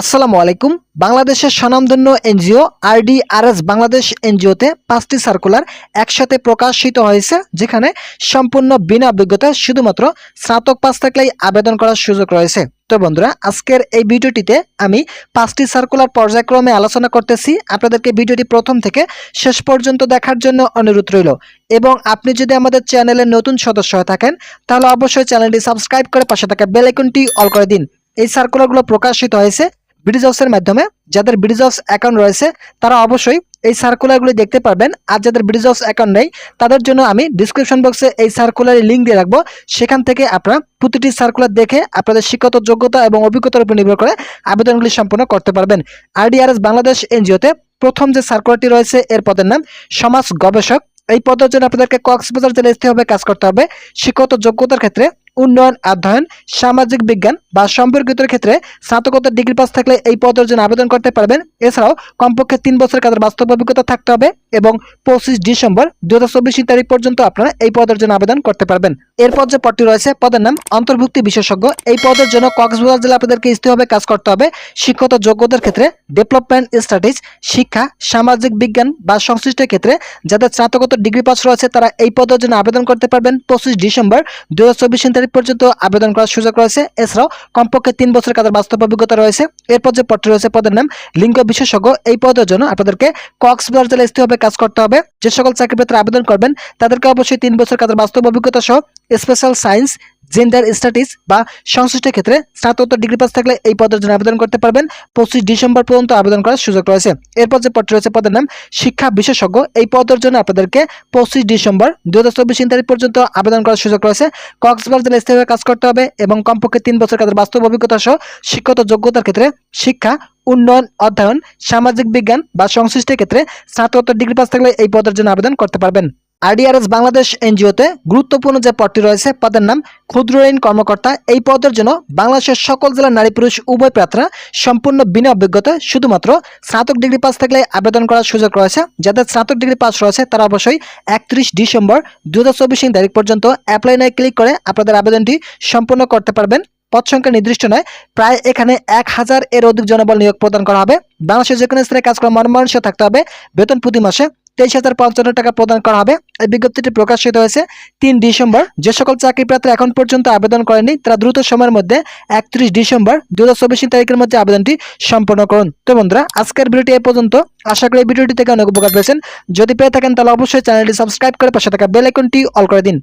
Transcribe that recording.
আসসালামু আলাইকুম। বাংলাদেশের স্বনামধন্য এনজিও আরডিআরএস বাংলাদেশ এনজিওতে পাঁচটি সার্কুলার একসাথে প্রকাশিত হয়েছে, যেখানে সম্পূর্ণ বিনা অভিজ্ঞতায় শুধুমাত্র স্নাতক পাস থাকলেই আবেদন করার সুযোগ রয়েছে। তো বন্ধুরা, আজকের এই ভিডিওটিতে আমি পাঁচটি সার্কুলার পর্যায়ক্রমে আলোচনা করতেছি। আপনাদেরকে ভিডিওটি প্রথম থেকে শেষ পর্যন্ত দেখার জন্য অনুরোধ রইল। এবং আপনি যদি আমাদের চ্যানেলের নতুন সদস্য হয়ে থাকেন, তাহলে অবশ্যই চ্যানেলটি সাবস্ক্রাইব করে পাশে থাকা বেল আইকনটি অল করে দিন। এই সার্কুলারগুলো প্রকাশিত হয়েছে ব্রিজ হাউসের মাধ্যমে যাদের ব্রিজ হাউস অ্যাকাউন্ট রয়েছে, তারা অবশ্যই এই সার্কুলারগুলি দেখতে পারবেন। আর যাদের ব্রিজ হাউস অ্যাকাউন্ট নেই, তাদের জন্য আমি ডিসক্রিপশন বক্সে এই সার্কুলারের লিঙ্ক দিয়ে রাখব। সেখান থেকে আপনারা প্রতিটি সার্কুলার দেখে আপনাদের শিক্ষত যোগ্যতা এবং অভিজ্ঞতার উপর নির্ভর করে আবেদনগুলি সম্পন্ন করতে পারবেন। আরডিআরএস বাংলাদেশ এনজিওতে প্রথম যে সার্কুলারটি রয়েছে, এর পদের নাম সমাজ গবেষক। এই পদের জন্য আপনাদেরকে কক্সবাজার জেলায় স্থিরভাবে কাজ করতে হবে। শিক্ষত যোগ্যতার ক্ষেত্রে উন্নয়ন, অধ্যয়ন, সামাজিক বিজ্ঞান বা সম্পর্কিত ক্ষেত্রে স্নাতকোত্তর ডিগ্রি পাস থাকলে এই পদের জন্য আবেদন করতে পারবেন। এছাড়াও কমপক্ষে তিন বছর কাজের বাস্তব অভিজ্ঞতা থাকতে হবে এবং পঁচিশ ডিসেম্বর দু হাজার চব্বিশ তারিখ পর্যন্ত আপনারা এই পদের জন্য আবেদন করতে পারবেন। এরপর যে পদটি রয়েছে, পদের নাম অন্তর্ভুক্তি বিশেষজ্ঞ। এই পদের জন্য কক্সবাজার জেলা আপনাদেরকে স্থিরভাবে কাজ করতে হবে। শিক্ষত যোগ্যতার ক্ষেত্রে ডেভেলপমেন্ট স্টাডিজ শিক্ষা, সামাজিক বিজ্ঞান বা সংশ্লিষ্ট ক্ষেত্রে যাদের স্নাতকোত্তর ডিগ্রি পাস রয়েছে, তারা এই পদের জন্য আবেদন করতে পারবেন। পঁচিশ ডিসেম্বর দু হাজার চব্বিশ তারিখ পর্যন্ত আবেদন করার সুযোগ রয়েছে। এছাড়াও কমপক্ষে তিন বছরের কাজের বাস্তব অভিজ্ঞতা রয়েছে। এরপর যে পদটি রয়েছে, পদের নাম লিঙ্গ বিশেষজ্ঞ। এই পদের জন্য আপনাদেরকে কক্সবাজার জেলা স্থিরভাবে কাজ করতে হবে। যে সকল চাকরি আবেদন করবেন, তাদেরকে অবশ্যই তিন বছর কাজের বাস্তব অভিজ্ঞতা সহ স্পেশাল সায়েন্স জেন্ডার স্টাডিজ বা সংশ্লিষ্ট ক্ষেত্রে স্নাতকোত্তর ডিগ্রি পাস থাকলে এই পদের জন্য আবেদন করতে পারবেন। পঁচিশ ডিসেম্বর পর্যন্ত আবেদন করার সুযোগ রয়েছে। এরপর যে পদটি রয়েছে, পদের নাম শিক্ষা বিশেষজ্ঞ। এই পদের জন্য আপনাদেরকে পঁচিশ ডিসেম্বর দু হাজার চব্বিশ তারিখ পর্যন্ত আবেদন করার সুযোগ রয়েছে। কক্সবাজার জেলায় স্থায়ীভাবে কাজ করতে হবে এবং কমপক্ষে তিন বছর কাজের বাস্তব অভিজ্ঞতা সহ শিক্ষত যোগ্যতার ক্ষেত্রে শিক্ষা, উন্নয়ন, অধ্যয়ন, সামাজিক বিজ্ঞান বা সংশ্লিষ্ট ক্ষেত্রে স্নাতকোত্তর ডিগ্রি পাস থাকলে এই পদের জন্য আবেদন করতে পারবেন। আরডিআরএস বাংলাদেশ এনজিওতে গুরুত্বপূর্ণ যে পদটি রয়েছে, পদের নাম ক্ষুদ্র ঋণ কর্মকর্তা। এই পদের জন্য বাংলাদেশের সকল জেলার নারী পুরুষ উভয় প্রার্থীরা সম্পূর্ণ বিনা অভিজ্ঞতা শুধুমাত্র স্নাতক ডিগ্রি পাস থাকলে আবেদন করার সুযোগ রয়েছে। যাদের স্নাতক ডিগ্রি পাস রয়েছে, তারা অবশ্যই একত্রিশ ডিসেম্বর দু হাজার চব্বিশ তারিখ পর্যন্ত অ্যাপ্লাই নয় ক্লিক করে আপনাদের আবেদনটি সম্পূর্ণ করতে পারবেন। পদ সংখ্যা নির্দিষ্ট নয়, প্রায় এখানে এক হাজার এর অধিক জনবল নিয়োগ প্রদান করা হবে। বাংলাদেশের যে কোনো স্থানে কাজ করা মর্মাংশ থাকতে হবে। বেতন প্রতি মাসে তেইশ হাজার পঞ্চান্ন টাকা প্রদান করা হবে। এই বিজ্ঞপ্তিটি প্রকাশিত হয়েছে তিন ডিসেম্বর। যে সকল চাকরি প্রার্থী এখন পর্যন্ত আবেদন করেনি তারা দ্রুত সময়ের মধ্যে একত্রিশ ডিসেম্বর দু হাজার চব্বিশ তারিখের মধ্যে আবেদনটি সম্পন্ন করুন। তো বন্ধুরা, আজকের ভিডিওটি এ পর্যন্ত। আশা করি ভিডিওটি থেকে অনেক উপকার পেয়েছেন। যদি পেয়ে থাকেন, তাহলে অবশ্যই চ্যানেলটি সাবস্ক্রাইব করে পাশে থাকা বেল আইকনটি অল করে দিন।